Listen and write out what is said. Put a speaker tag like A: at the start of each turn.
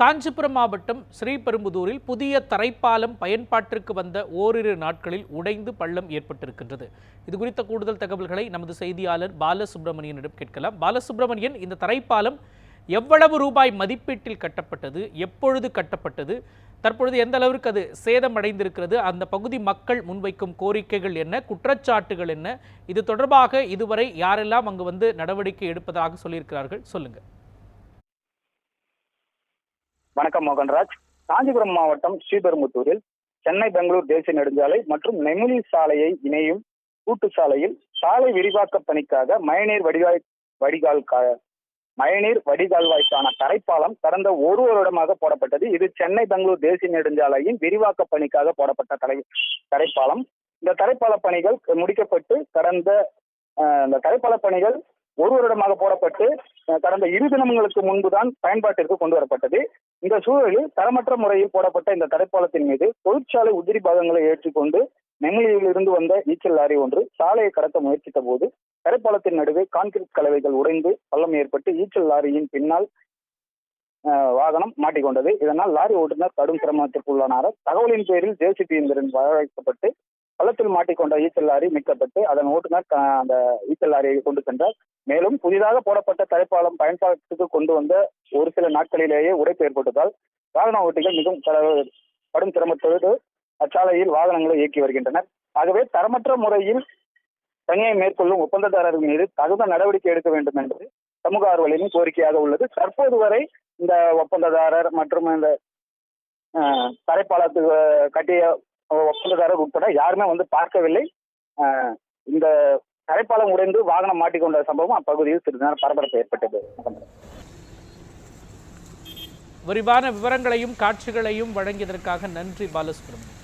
A: காஞ்சிபுரம் மாவட்டம் ஸ்ரீபெரும்புதூரில் புதிய தரைப்பாலம் பயன்பாட்டிற்கு வந்த ஓரிரு நாட்களில் உடைந்து பள்ளம் ஏற்பட்டிருக்கின்றது. இது குறித்த கூடுதல் தகவல்களை நமது செய்தியாளர் பாலசுப்ரமணியனிடம் கேட்கலாம். பாலசுப்ரமணியன் இந்த தரைப்பாலம் எவ்வளவு ரூபாய் மதிப்பீட்டில் கட்டப்பட்டது? எப்பொழுது கட்டப்பட்டது? தற்பொழுது எந்த அளவிற்கு அது சேதமடைந்திருக்கிறது? அந்த பகுதி மக்கள் முன்வைக்கும் கோரிக்கைகள் என்ன? குற்றச்சாட்டுகள் என்ன? இது தொடர்பாக இதுவரை யாரெல்லாம் அங்கு வந்து நடவடிக்கை எடுப்பதாக சொல்லியிருக்கிறார்கள்? சொல்லுங்கள்
B: வணக்கம் மோகன்ராஜ். காஞ்சிபுரம் மாவட்டம் ஸ்ரீபெரும்புத்தூரில் சென்னை பெங்களூர் தேசிய நெடுஞ்சாலை மற்றும் நெமிலி சாலையை இணையும் கூட்டு சாலையில் சாலை விரிவாக்க பணிக்காக மழைநீர் வடிகால் வடிகால் கா- மழைநீர் வடிகால்வாய்க்கான தரைப்பாலம் கடந்த ஒரு வருடமாக போடப்பட்டது. இது சென்னை பெங்களூர் தேசிய நெடுஞ்சாலையின் விரிவாக்க பணிக்காக போடப்பட்ட தரை தரைப்பாலம். இந்த தரைப்பால பணிகள் முடிக்கப்பட்டு கடந்த இந்த தரைப்பால பணிகள் ஒரு வருடமாக போடப்பட்டு கடந்த இரு தினங்களுக்கு முன்புதான் பயன்பாட்டிற்கு கொண்டு வரப்பட்டது. இந்த சூழலில் தரமற்ற முறையில் போடப்பட்ட இந்த தடைப்பாலத்தின் மீது தொழிற்சாலை உதிரி பாகங்களை ஏற்றிக்கொண்டு நெமிலியிலிருந்து வந்த நீச்சல் லாரி ஒன்று சாலையை கடத்த முயற்சித்த போது தரைப்பாலத்தின் நடுவே கான்கிரீட் கலவைகள் உடைந்து பள்ளம் ஏற்பட்டு ஈச்சல் லாரியின் பின்னால் வாகனம் மாட்டிக்கொண்டது. இதனால் லாரி ஓட்டுநர் கடும் சிரமத்திற்கு உள்ளானார் தகவலின் பேரில் ஜேசிபி இயந்திரன் வரவழைக்கப்பட்டு பள்ளத்தில் மாட்டிக்கொண்ட ஈச்சல் லாரி மீட்கப்பட்டு அதன் ஓட்டுநர் அந்த ஈச்சல் லாரியை கொண்டு சென்றார். மேலும் புதிதாக போடப்பட்ட தரைப்பாலம் பயன்பாட்டுக்கு கொண்டு வந்த ஒரு சில நாட்களிலேயே உடைப்பு ஏற்பட்டதால் வாகன ஓட்டிகள் மிகவும் கட- கடும் சிரமத்தோடு அச்சாலையில் வாகனங்களை இயக்கி வருகின்றனர். ஆகவே தரமற்ற முறையில் பணியை மேற்கொள்ளும் ஒப்பந்ததாரர்கள் மீது தகுந்த நடவடிக்கை எடுக்க வேண்டும் என்பது சமூக ஆர்வலின் கோரிக்கையாக உள்ளது. தற்போது வரை இந்த ஒப்பந்ததாரர் மற்றும் இந்த தரைப்பாலத்து தரைப்பாலத்துக்கு கட்டிய ஒப்பந்ததாரர் உட்பட யாருமே வந்து பார்க்கவில்லை. இந்த தரைப்பாலம் உடைந்து வாகனம் மாட்டிக்கொண்ட சம்பவம் அப்பகுதியில் சிறிது நேரம் பரபரப்பு ஏற்பட்டது.
A: விரிவான விவரங்களையும் காட்சிகளையும் வழங்கியதற்காக நன்றி பாலசுப்ரமணியன்